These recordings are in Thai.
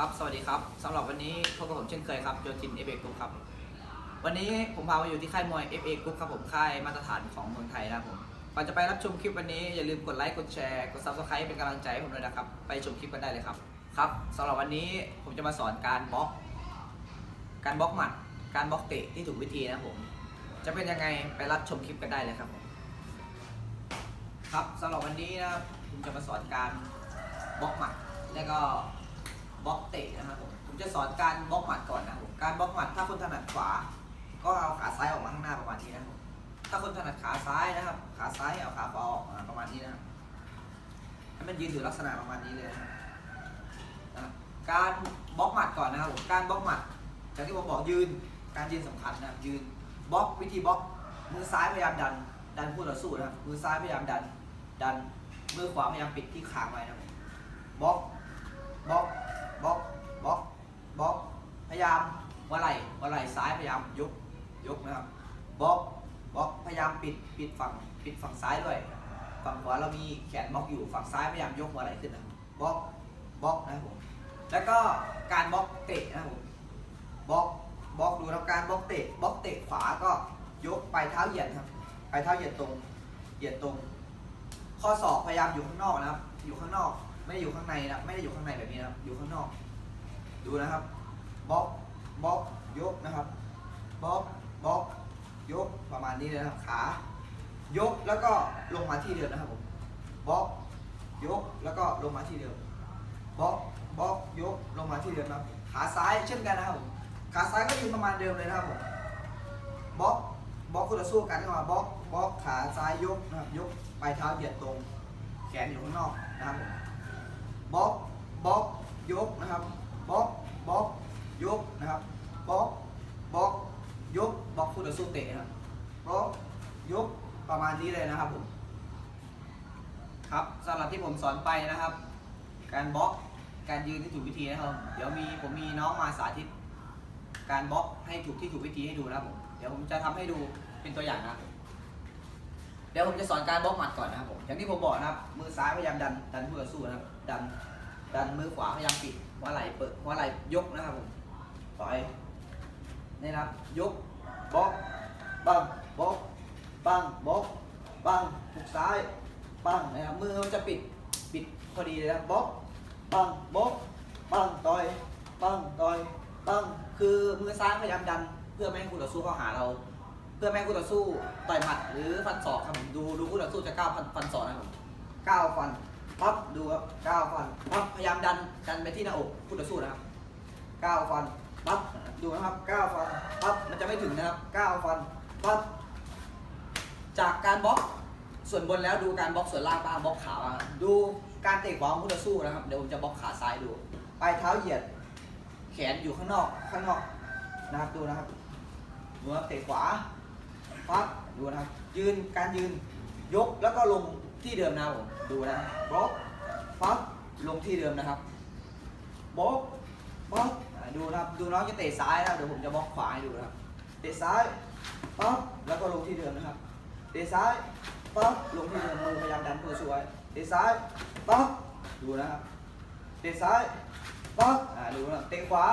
ครับ สวัสดีครับสำหรับวันนี้พบกับผมเช่นเคยครับโจจินเอฟเอกรุ๊ปครับ วันนี้ผมพามาอยู่ที่ค่ายมวย FA Group ครับผมค่ายมาตรฐานของเมืองไทยนะครับผมก่อนจะไปรับชมคลิปวันนี้อย่าลืมกดไลค์กดแชร์กด Subscribe เป็นกำลังใจให้ผมด้วยนะครับ ไปชมคลิปกันได้เลยครับครับสำหรับวันนี้ผมจะมาสอนการบล็อก การบล็อกหมัด การบล็อกเตะที่ถูกวิธีนะผมจะเป็นยังไงไปรับชมคลิปกันได้เลยครับผมครับสำหรับวันนี้นะผมจะมาสอนการบล็อกหมัดแล้วก็ บล็อกเตะนะครับผมผมจะสอนการบล็อกหมัดก่อนนะครับผมการบล็อกหมัดถ้าคนถนัดขวา ก็เอาขาซ้ายออกมาข้างหน้าประมาณนี้นะครับผมถ้าคนถนัดขาซ้ายนะครับ ขาซ้ายเอาขาขวาออกมาประมาณนี้นะครับให้มันยืนอยู่ลักษณะประมาณนี้เลยนะครับการบล็อกหมัดก่อนนะครับผมการบล็อกหมัดจากที่ผมบอกยืนการยืนสำคัญนะครับยืนบล็อกวิธีบล็อกมือซ้ายพยายามดัน ดันคู่ต่อสู้นะครับมือซ้ายพยายามดันดันมือขวาพยายามปิดที่คางไว้นะครับบล็อกบล็อก ล็อกบล็อกบล็อกพยายามวาไหล่ว่าไหล่ซ้ายพยายามยกยกนะครับบล็อกบล็อกพยายามปิดปิดฝั่งปิดฝั่งซ้ายด้วย ฝั่งขวาเรามีแขนบล็อกอยู่ฝั่งซ้ายพยายามยกหัวไหล่ขึ้นนะบบล็อกบล็อกนะครับผมแล้วก็การบล็อกเตะนะครับผมบล็อกบล็อกดูนะการบล็อกเตะบล็อกเตะขวาก็ยกปลายเท้าเหยียดครับปลายเท้าเหยียดตรงเหยียดตรง ข้อศอกพยายามอยู่ข้างนอกนะครับ อยู่ข้างนอก ไม่ได้อยู่ข้างในนะไม่ได้อยู่ข้างในแบบนี้นะอยู่ข้างนอก ดูนะครับบล็อกบล็อกยกนะครับบล็อกบล็อกยกประมาณนี้เลยนะครับขายกแล้วก็ลงมาที่เดิมนะครับผมบล็อกยกแล้วก็ลงมาที่เดิมบล็อกบล็อกยกลงมาที่เดิมนะครับขาซ้ายเช่นกันนะครับผมขาซ้ายก็ยืนประมาณเดิมเลยนะครับผมบล็อกบล็อกคู่ต่อสู้กันเข้ามาบล็อกบล็อกขาซ้ายยกนะครับยกปลายเท้าเหยียดตรง แขนอยู่ข้างนอกนะครับผม บล็อกบล็อกยกนะครับบล็อกบล็อกยกนะครับบล็อกบล็อกยกบล็อกคู่ต่อสู้เตะนะครับล็อกยกประมาณนี้เลยนะครับผมครับสำหรับที่ผมสอนไปนะครับ การบล็อกการยืนที่ถูกวิธีนะครับ เดี๋ยวมีผมมีน้องมาสาธิต การบล็อกให้ถูกที่ถูกวิธีให้ดูนะครับผมเดี๋ยวผมจะทำให้ดูเป็นตัวอย่างนะครับ ดี๋ยวผมจะสอนการบล็อกหมัดก่อนนะครับผมอย่างที่ผมบอกนะครับ มือซ้ายพยายามดันดันคู่ต่อสู้นะครับดันดันมือขวาพยายามปิดหัวไหล่เปิดหัวไหล่ยกนะครับผมต่อยนี่นะครับยกบล็อกบังบล็อกบังบล็อกบังหุกซ้ายบังนะครับมือมันจะปิดปิดพอดีเลยนะบบล็อกบังบล็อกบังต่อยบังต่อยบังคือมือซ้ายพยายามดันเพื่อไม่ให้คู่ต่อสู้เข้าหาเรา เพื่อไม่คู่ต่อสู้ต่อยหมัดหรือฟันศอกครับผมดูดูคู่ต่อสู้จะก้าวฟันฟันศอกนะครับผมก้าวฟันปั๊บดูครับก้าวฟันปั๊บพยายามดันดันไปที่หน้าอกคู่ต่อสู้นะครับก้าวฟันปั๊บดูนะครับก้าวฟันปั๊บมันจะไม่ถึงนะครับก้าวฟันปั๊บจากการบล็อกส่วนบนแล้วดูการบล็อกส่วนล่างบ้างบล็อกขาบ้างดูการเตะขวาของคู่ต่อสู้นะครับเดี๋ยวผมจะบล็อกขาซ้ายดูปลายเท้าเหยียด แขนอยู่ข้างนอกข้างนอกนะครับดูนะครับดูครับเตะขวา ปั๊บดูนะครับ ยืนการยืนยกแล้วก็ลงที่เดิมนะครับผมดูนะบล็อกปั๊บลงที่เดิมนะครับบล็อกปั๊บอ่าดูนะครับดูน้องจะเตะซ้ายนะเดี๋ยวผมจะบล็อกขวาให้ดูนะครับเตะซ้ายปั๊บแล้วก็ลงที่เดิมนะครับเตะซ้ายปั๊บลงที่เดิมมือพยายามดันตัวสวยเตะซ้ายปั๊บดูนะครับเตะซ้ายปั๊บดูนะครับเตะขวา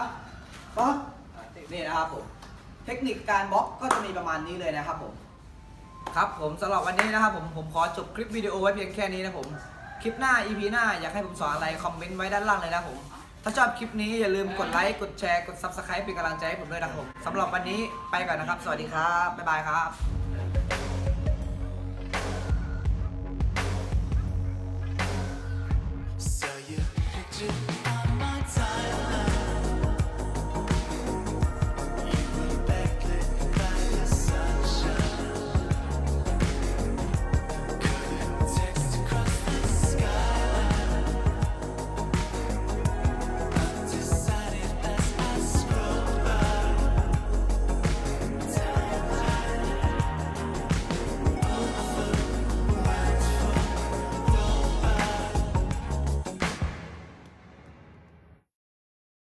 ปั๊บอ่าเนี่นะครับผม เทคนิคการบล็อกก็จะมีประมาณนี้เลยนะครับผม ครับผมสำหรับวันนี้นะครับผมผมขอจบคลิปวิดีโอไว้เพียงแค่นี้นะผม คลิปหน้า EP หน้าอยากให้ผมสอนอะไรคอมเมนต์ไว้ด้านล่างเลยนะผม ถ้าชอบคลิปนี้อย่าลืมกดไลค์กดแชร์กด Subscribe เป็นกำลังใจให้ผมด้วยนะครับผมสำหรับวันนี้ไปก่อนนะครับ สวัสดีครับบ๊ายบายครับ